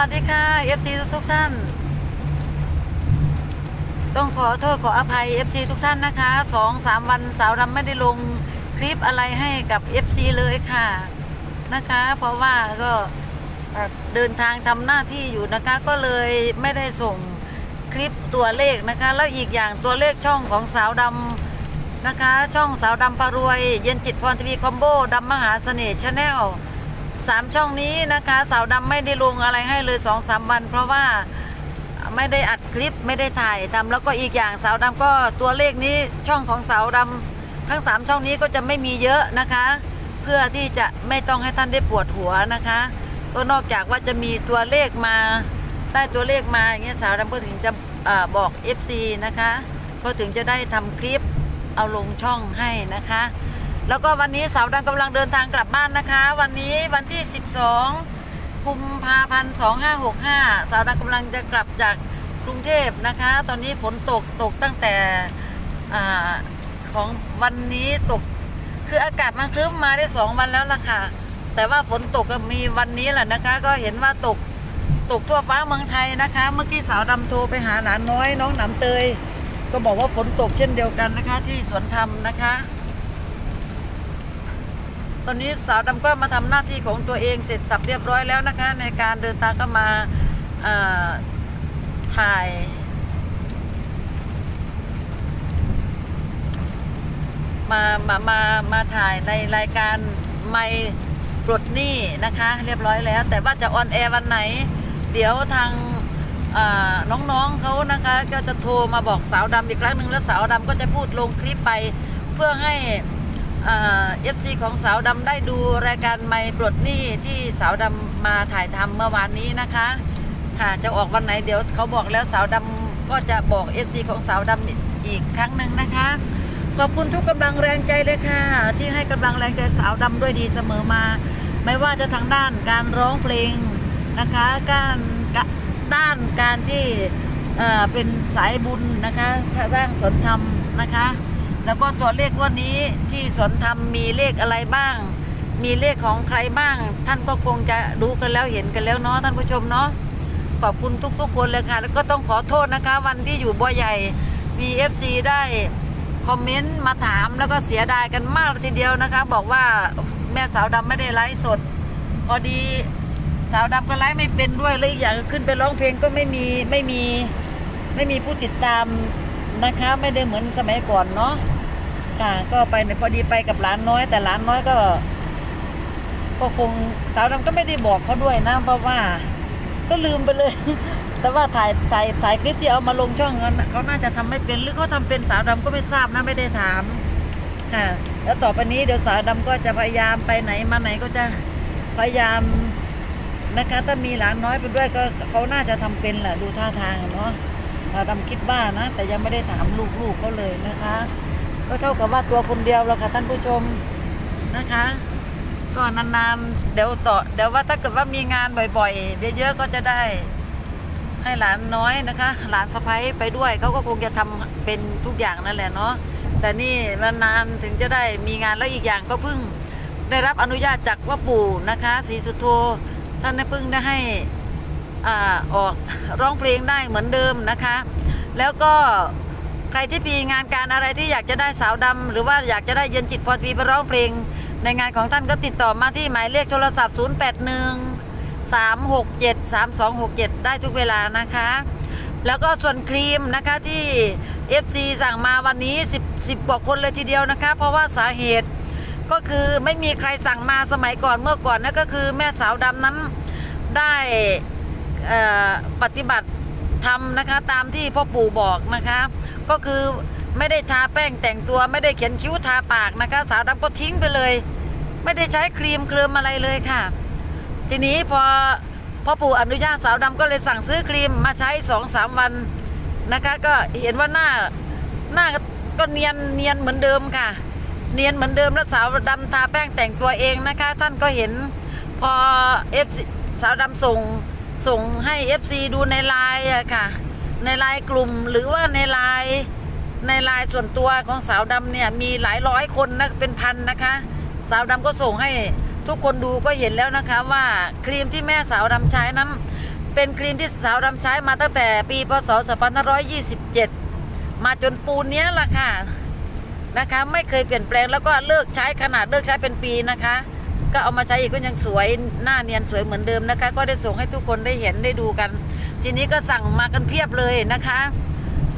วัสดีค่ะ FC ทุกท่าน ต้องขอโทษขออภัย FC ทุกท่านนะคะสองสามวันสาวดำไม่ได้ลงคลิปอะไรให้กับ FC เลยค่ะนะคะ เพราะว่าก็เอ่อเดินทางทำหน้าที่อยู่นะคะ ก็เลยไม่ได้ส่งคลิปตัวเลขนะคะ แล้วอีกอย่างตัวเลขช่องของสาวดำนะคะ ช่องสาวดำพารวย เย็นจิตพรทีวีคอมโบดำมหาเสน่ห์ชาแนล สามช่องนี้นะคะสาวดำไม่ได้ลงอะไรให้เลยสองสามวัน เพราะว่าไม่ได้อัดคลิปไม่ได้ถ่ายทำแล้วก็อีกอย่างสาวดำก็ตัวเลขนี้ช่องของสาวดำทั้งสามช่องนี้ก็จะไม่มีเยอะนะคะ เพื่อที่จะไม่ต้องให้ท่านได้ปวดหัวนะคะ ก็นอกจากว่าจะมีตัวเลขมาได้ตัวเลขมาอย่างเงี้ยสาวดำก็ถึงจะอบอก FC นะคะก็ถึงจะได้ทำคลิปเอาลงช่องให้นะคะ แล้วก็วันนี้สาวดังกำลังเดินทางกลับบ้านนะคะ วันนี้วันที่ 12 กุมภาพันธ์2565 สาวดังกำลังจะกลับจากกรุงเทพนะคะ ตอนนี้ฝนตกตกตั้งแต่ของวันนี้ตกคืออากาศมันครึ้มมาได้สองวันแล้วล่ะค่ะ แต่ว่าฝนตกก็มีวันนี้แหละนะคะ ก็เห็นว่าตกตกทั่วฟ้าเมืองไทยนะคะ เมื่อกี้สาวดำโทรไปหาหลานน้อยน้องหนำเตย ก็บอกว่าฝนตกเช่นเดียวกันนะคะ ที่สวนธรรมนะคะ ตอนนี้สาวดำก็มาทำหน้าที่ของตัวเองเสร็จสับเรียบร้อยแล้วนะคะ ในการเดินทางก็มาถ่ายมามามามาถ่ายในรายการไม่ปลดหนี้นะคะ เรียบร้อยแล้ว แต่ว่าจะออนแอร์วันไหน เดี๋ยวทางน้องๆเขานะคะก็จะโทรมาบอกสาวดำอีกครั้งหนึ่งแล้วสาวดำก็จะพูดลงคลิปไปเพื่อให้ เอฟซีของสาวดำได้ดูรายการไม่ปลดหนี้ที่สาวดำมาถ่ายทำเมื่อวานนี้นะคะ ค่ะจะออกวันไหนเดี๋ยวเขาบอกแล้วสาวดำก็จะบอกเอฟซีของสาวดำอีกครั้งหนึ่งนะคะ ขอบคุณทุกกำลังแรงใจเลยค่ะ ที่ให้กำลังแรงใจสาวดำด้วยดีเสมอมา ไม่ว่าจะทางด้านการร้องเพลงนะคะการด้านการที่เป็นสายบุญนะคะสร้างสนธรรมนะคะ แล้วก็ตัวเลขวันนี้ที่สวนธรรมมีเลขอะไรบ้าง มีเลขของใครบ้าง ท่านก็คงจะรู้กันแล้วเห็นกันแล้วเนาะท่านผู้ชมเนาะขอบคุณทุกๆคนเลยค่ะ แล้วก็ต้องขอโทษนะคะ วันที่อยู่บัวใหญ่มี FC ได้คอมเมนต์มาถามแล้วก็เสียดายกันมากทีเดียวนะคะ บอกว่าแม่สาวดำไม่ได้ไลฟ์สด พอดีสาวดำก็ไลฟ์ไม่เป็นด้วยเลยอย่างขึ้นไปร้องเพลงก็ไม่มีไม่มีไม่มีผู้ติดตามนะคะ ไม่ได้เหมือนสมัยก่อนเนาะ ค่ะ ก็ไปในพอดีไปกับหลานน้อย แต่หลานน้อยก็ ก็คงสาวดำก็ไม่ได้บอกเขาด้วยนะเพราะว่า ก็ลืมไปเลย แต่ว่าถ่ายถ่ายถ่ายคลิปที่เอามาลงช่องนั้นเขาน่าจะทำไม่เป็นหรือเขาทำเป็นสาวดำก็ไม่ทราบนะไม่ได้ถามค่ะ แล้วต่อไปนี้เดี๋ยวสาวดำก็จะพยายามไปไหนมาไหนก็จะพยายามนะคะถ้ามีหลานน้อยไปด้วยก็เขาน่าจะทำเป็นแหละดูท่าทางเนาะสาวดำคิดว่านะ แต่ยังไม่ได้ถามลูกๆเขาเลยนะคะ ก็เท่ากับว่าตัวคนเดียวแล้วค่ะท่านผู้ชมนะคะ ก็นานๆ เดี๋ยวต่อเดี๋ยวว่าถ้าเกิดว่ามีงานบ่อยๆเยอะๆก็จะได้ ให้หลานน้อยนะคะ หลานสะพ้ยไปด้วยเขาก็คงจะทำเป็นทุกอย่างนั่นแหละเนาะแต่นี่นานๆถึงจะได้มีงานแล้วอีกอย่างก็เพิ่ง ได้รับอนุญาตจากว่าปู่นะคะศรีสุโธท่านได้เพิ่งได้ให้อ่าออกร้องเพลงได้เหมือนเดิมนะคะ แล้วก็ ใครที่มีงานการอะไรที่อยากจะได้สาวดำหรือว่าอยากจะได้เย็นจิตพอทีไปร้องเพลง ในงานของท่านก็ติดต่อมาที่หมายเลขโทรศัพท์ 081 367 3267 ได้ทุกเวลานะคะ แล้วก็ส่วนครีมนะคะที่ FC สั่งมาวันนี้ 10 10กว่าคนเลยทีเดียวนะคะ เพราะว่าสาเหตุก็คือไม่มีใครสั่งมาสมัยก่อนเมื่อก่อนนั่นก็คือแม่สาวดำนั้นได้ปฏิบัติ ทำนะคะตามที่พ่อปู่บอกนะคะ ก็คือไม่ได้ทาแป้งแต่งตัวไม่ได้เขียนคิ้วทาปากนะคะ สาวดำก็ทิ้งไปเลย ไม่ได้ใช้ครีมเคลืมอะไรเลยค่ะ ทีนี้พอพ่อปู่อนุญาตสาวดำก็เลยสั่งซื้อครีมมาใช้สองสามวันนะคะ ก็เห็นว่าหน้าหน้าก็เนียนเนียนเหมือนเดิมค่ะ เนียนเหมือนเดิมแล้วสาวดำทาแป้งแต่งตัวเองนะคะ ท่านก็เห็นพอเอฟสาวดำส่ง ส่งให้ FC ดูในไลน์อะค่ะ ในไลน์กลุ่มหรือว่าในไลน์ในไลน์ส่วนตัวของสาวดำเนี่ยมีหลายร้อยคนนะเป็นพันนะคะ สาวดำก็ส่งให้ทุกคนดูก็เห็นแล้วนะคะว่าครีมที่แม่สาวดำใช้นั้น เป็นครีมที่สาวดำใช้มาตั้งแต่ปีพศ 2527 มาจนปูนเนี้ยละค่ะนะคะ ไม่เคยเปลี่ยนแปลงแล้วก็เลิกใช้ขนาดเลิกใช้เป็นปีนะคะ ก็เอามาใช้อีกก็ยังสวยหน้าเนียนสวยเหมือนเดิมนะคะ ก็ได้ส่งให้ทุกคนได้เห็นได้ดูกัน ทีนี้ก็สั่งมากันเพียบเลยนะคะ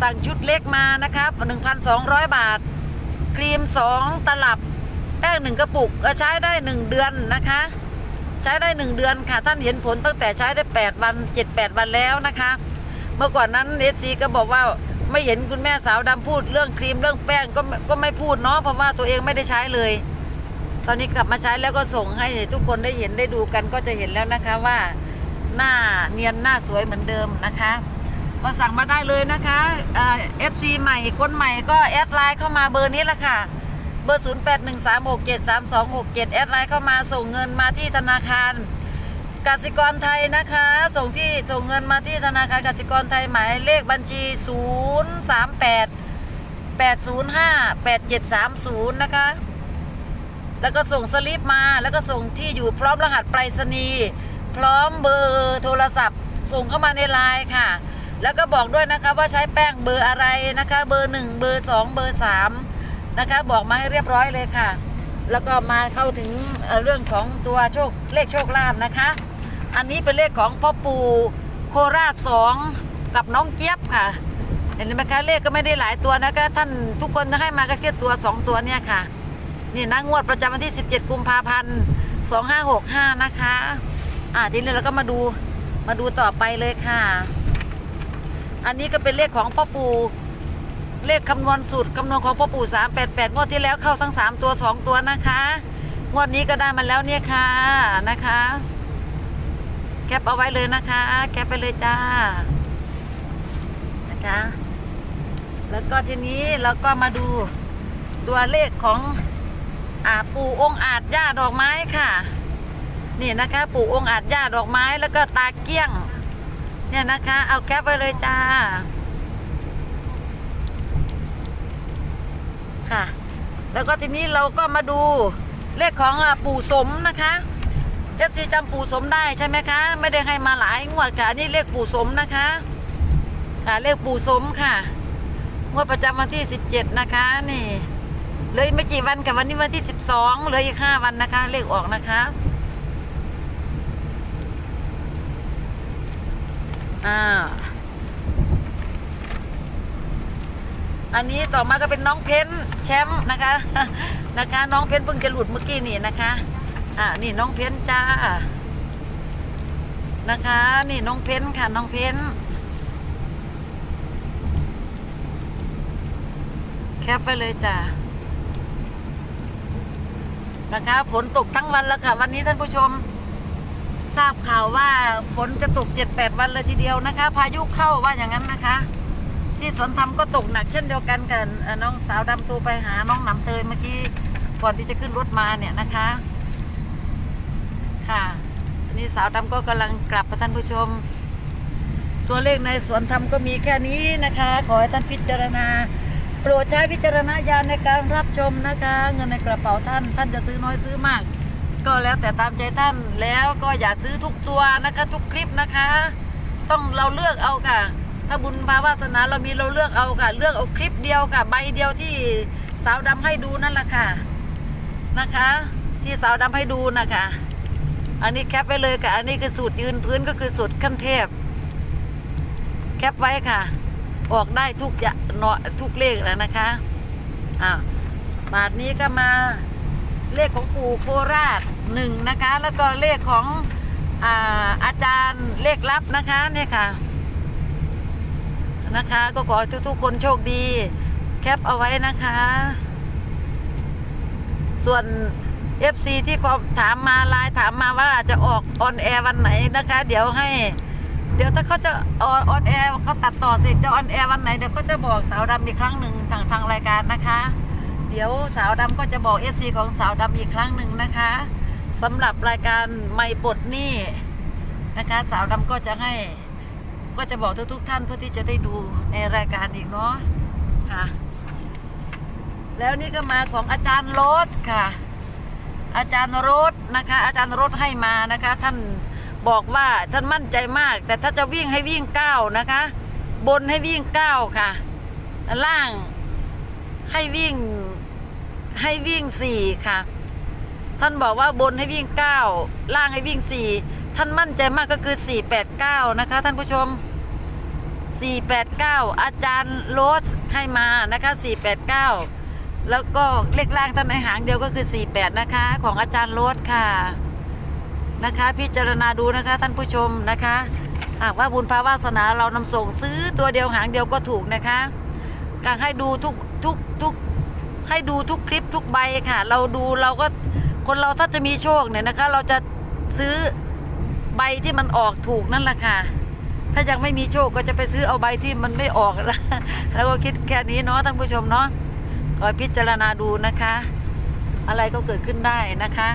สั่งชุดเล็กมานะคะ1,200 บาท ครีม 2 ตลับแป้งหนึ่งกระปุกก็ใช้ได้ 1 เดือนนะคะ ใช้ได้ 1 เดือนค่ะท่านเห็นผลตั้งแต่ใช้ได้ 8 วัน 7-8 วันแล้วนะคะ เมื่อก่อนนั้นเอซีก็บอกว่าไม่เห็นคุณแม่สาวดำพูดเรื่องครีมเรื่องแป้งก็ก็ไม่พูดเนาะเพราะว่าตัวเองไม่ได้ใช้เลย ตอนนี้กลับมาใช้แล้วก็ส่งให้ทุกคนได้เห็นได้ดูกันก็จะเห็นแล้วนะคะว่าหน้าเนียนหน้าสวยเหมือนเดิมนะคะก็สั่งมาได้เลยนะคะเอฟซีใหม่คนใหม่ก็แอดไลน์เข้ามาเบอร์นี้ละค่ะ เบอร์ 0 8 1 3 6 7 3 2 6 7 แอดไลน์เข้ามาส่งเงินมาที่ธนาคารกสิกรไทยนะคะ ส่งที่ส่งเงินมาที่ธนาคารกสิกรไทยหมายเลขบัญชี 0 3 8 8 0 5 8 7 3 0 นะคะ แล้วก็ส่งสลิปมา แล้วก็ส่งที่อยู่พร้อมรหัสไปรษณีย์พร้อมเบอร์โทรศัพท์ ส่งเข้ามาในไลน์ค่ะ แล้วก็บอกด้วยนะคะว่าใช้แป้งเบอร์อะไรนะคะ เบอร์ 1 เบอร์ 2 เบอร์ 3 นะคะ บอกมาให้เรียบร้อยเลยค่ะ แล้วก็มาเข้าถึงเรื่องของตัวโชคเลขโชคลาภนะคะ อันนี้เป็นเลขของพ่อปู่โคราชสองกับน้องเจี๊ยบค่ะ เห็นไหมคะเลขก็ไม่ได้หลายตัวนะคะ ท่านทุกคนจะให้มาก็แค่ตัว 2 ตัวเนี่ยค่ะ นี่นะงวดประจำวันที่ 17 กุมภาพันธ์2565 นะคะ อ่าทีนี้เราก็มาดูมาดูต่อไปเลยค่ะ อันนี้ก็เป็นเลขของพ่อปู่เลขคำนวณสูตรคำนวณของพ่อปู่388งวดที่แล้วเข้าทั้ง 3 ตัว 2 ตัวนะคะงวดนี้ก็ได้มาแล้วเนี่ยค่ะนะคะ แคปเอาไว้เลยนะคะ แคปไปเลยจ้านะคะ แล้วก็ทีนี้เราก็มาดูตัวเลขของ อ่าปู่องอาจย่าดอกไม้ค่ะ นี่นะคะ ปู่องอาจย่าดอกไม้แล้วก็ตาเกี้ยง เนี่ยนะคะ เอาแคปไปเลยจ้า ค่ะ แล้วก็ทีนี้เราก็มาดูเลขของปู่สมนะคะเอฟซีจำปู่สมได้ใช่ไหมคะ ไม่ได้ให้มาหลายงวดค่ะนี่เลขปู่สมนะคะค่ะเลขปู่สมค่ะงวดประจำวันที่ 17 นะคะนี่ เหลยไม่กี่วันกับวันนี้วันที่สิบสองเหลืออีกห้าวันนะคะ เลขออกนะคะอ่าอันนี้ต่อมาก็เป็นน้องเพ้นแชมป์นะคะนะคะ น้องเพ้นเพิ่งจะหลุดเมื่อกี้นี่นะคะ อ่านี่น้องเพ้นจ้านะคะ นี่น้องเพ้นค่ะ น้องเพ้นแคปไปเลยจ้า นะคะ ฝนตกทั้งวันแล้วค่ะ วันนี้ท่านผู้ชมทราบข่าวว่าฝนจะตกเจ็ดแปดวันเลยทีเดียวนะคะ พายุเข้าว่าอย่างนั้นนะคะ ที่สวนธรรมก็ตกหนักเช่นเดียวกันกันน้องสาวดำโทรไปหาน้องหนำเตยเมื่อกี้ก่อนที่จะขึ้นรถมาเนี่ยนะคะ ค่ะนนี้สาวดำก็กำลังกลับไปท่านผู้ชม ตัวเลขในสวนธรรมก็มีแค่นี้นะคะ ขอให้ท่านพิจารณา โปรดใช้วิจารณญาณในการรับชมนะคะ เงินในกระเป๋าท่าน ท่านจะซื้อน้อยซื้อมาก ก็แล้วแต่ตามใจท่านแล้วก็อย่าซื้อทุกตัวนะคะ ทุกคลิปนะคะ ต้องเราเลือกเอาค่ะ ถ้าบุญภาวาสนาเรามีเราเลือกเอาค่ะ เลือกเอาคลิปเดียวค่ะ ใบเดียวที่สาวดำให้ดูนั่นแหละค่ะนะคะ ที่สาวดำให้ดูนะคะ อันนี้แคปไปเลยค่ะ อันนี้คือสูตรยืนพื้นก็คือสูตรขั้นเทพ แคปไว้ค่ะ ออกได้ทุกอย่างเนาะทุกเลขแล้วนะคะอ่าบาทนี้ก็มาเลขของปู่โคราชหนึ่งนะคะ แล้วก็เลขของอาอาจารย์เลขลับนะคะเนี่ยค่ะนะคะ ก็ขอทุกๆคนโชคดี แคปเอาไว้นะคะ ส่วน FC ที่ถามมาไลน์ถามมาว่าจะออกออนแอร์วันไหนนะคะ เดี๋ยวให้ เดี๋ยวถ้าเขาจะออนแอร์เขาตัดต่อเสร็จจะออนแอร์วันไหนเดี๋ยวก็จะบอกสาวดำอีกครั้งหนึ่งทางทางรายการนะคะ เดี๋ยวสาวดำก็จะบอก FC ของสาวดำอีกครั้งหนึ่งนะคะสำหรับรายการไม่ปลดหนี้นะคะ สาวดำก็จะให้ก็จะบอกทุกๆท่านเพื่อที่จะได้ดูในรายการอีกเนาะค่ะ แล้วนี่ก็มาของอาจารย์โรสค่ะ อาจารย์โรสนะคะ อาจารย์โรสให้มานะคะ ท่าน บอกว่าท่านมั่นใจมาก แต่ถ้าจะวิ่งให้วิ่งเก้านะคะ บนให้วิ่งเก้าค่ะ ล่างให้วิ่งให้วิ่งสี่ค่ะ ท่านบอกว่าบนให้วิ่งเก้าล่างให้วิ่งสี่ท่านมั่นใจมากก็คือสี่แปดเก้านะคะ ท่านผู้ชมสี่แปดเก้าอาจารย์โรสให้มานะคะสี่แปดเก้าแล้วก็เลขล่างท่านในหางเดียวก็คือสี่แปดนะคะ ของอาจารย์โรสค่ะ นะคะ พิจารณาดูนะคะท่านผู้ชมนะคะ หากว่าบุญภาวาสนาเรานำส่งซื้อตัวเดียวหางเดียวก็ถูกนะคะการให้ดูทุกทุกทุกให้ดูทุกคลิปทุกใบค่ะ เราดูเราก็คนเราถ้าจะมีโชคเนี่ยนะคะ เราจะซื้อใบที่มันออกถูกนั่นแหละค่ะ ถ้ายังไม่มีโชคก็จะไปซื้อเอาใบที่มันไม่ออกนะแล้วก็คิดแค่นี้เนาะท่านผู้ชมเนาะขอให้พิจารณาดูนะคะ อะไรก็เกิดขึ้นได้นะคะ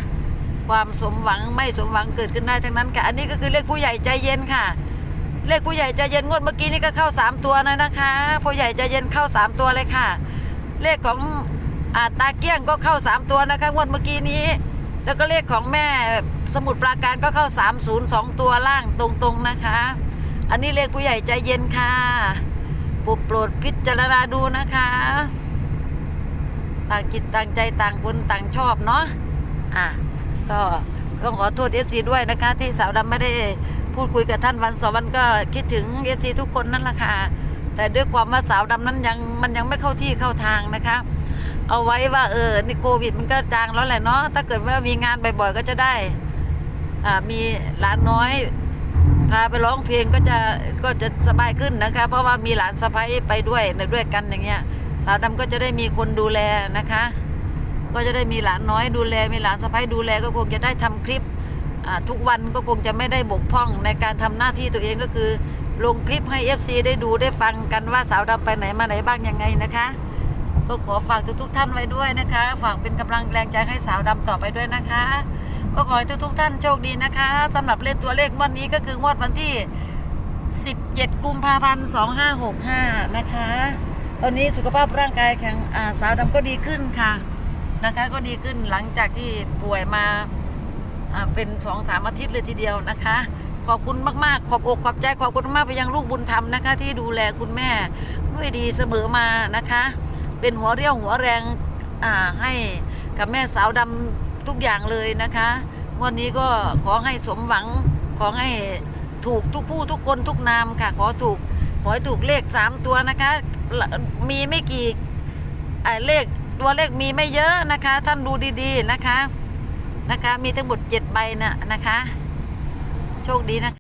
ความสมหวังไม่สมหวังเกิดขึ้นได้ทั้งนั้นค่ะ อันนี้ก็คือเลขผู้ใหญ่ใจเย็นค่ะ เลขผู้ใหญ่ใจเย็นงวดเมื่อกี้นี่ก็เข้าสามตัวนะนะคะผู้ใหญ่ใจเย็นเข้าสามตัวเลยค่ะ เลขของอาตาเกี้ยงก็เข้าสามตัวนะคะงวดเมื่อกี้นี้ แล้วก็เลขของแม่สมุดปราการก็เข้าสามศูนย์สองตัวล่างตรงๆนะคะ อันนี้เลขผู้ใหญ่ใจเย็นค่ะปรดโปรดพิจารณาดูนะคะต่างจิตต่างใจต่างคนต่างชอบเนาะอะ ก็ต้องขอโทษเอฟซีด้วยนะคะ ที่สาวดำไม่ได้พูดคุยกับท่านวันสองวันก็คิดถึงเอฟซีทุกคนนั่นแหละค่ะแต่ด้วยความว่าสาวดำนั้นยังมันยังไม่เข้าที่เข้าทางนะคะ เอาไว้ว่าเออนี่โควิดมันก็จางแล้วแหละเนาะถ้าเกิดว่ามีงานบ่อยๆก็จะได้อ่ามีหลานน้อยพาไปร้องเพลงก็จะก็จะสบายขึ้นนะคะ เพราะว่ามีหลานสะใภ้ไปด้วยด้วยกันอย่างเงี้ยสาวดำก็จะได้มีคนดูแลนะคะ ก็จะได้มีหลานน้อยดูแลมีหลานสะใภ้ดูแลก็คงจะได้ทำคลิปทุกวันก็คงจะไม่ได้บกพร่องในการทำหน้าที่ตัวเองก็คือ ลงคลิปให้ FC ได้ดูได้ฟังกันว่าสาวดำไปไหนมาไหนบ้างยังไงนะคะ ก็ขอฝากทุกๆท่านไว้ด้วยนะคะ ฝากเป็นกำลังแรงใจให้สาวดำต่อไปด้วยนะคะ ก็ขอให้ทุกๆท่านโชคดีนะคะสำหรับเลขตัวเลขวันนี้ก็คืองวดวันที่ 17 กุมภาพันธ์2565 นะคะ ตอนนี้สุขภาพร่างกายแข็งสาวดำก็ดีขึ้นค่ะ นะคะ ก็ดีขึ้นหลังจากที่ป่วยมาเป็นสองสามอาทิตย์เลยทีเดียวนะคะ ขอบคุณมากๆ ขอบอกขอบใจขอบคุณมากไปยังลูกบุญธรรมนะคะ ที่ดูแลคุณแม่ด้วยดีเสมอมานะคะ เป็นหัวเรี่ยวหัวแรงให้กับแม่สาวดำทุกอย่างเลยนะคะ วันนี้ก็ขอให้สมหวังขอให้ถูกทุกผู้ทุกคนทุกนามค่ะ ขอถูกขอให้ถูกเลขสามตัวนะคะ มีไม่กี่เลข ตัวเลขมีไม่เยอะนะคะ ท่านดูดีๆนะคะนะคะ มีทั้งหมดเจ็ดใบนะนะคะ โชคดีนะคะ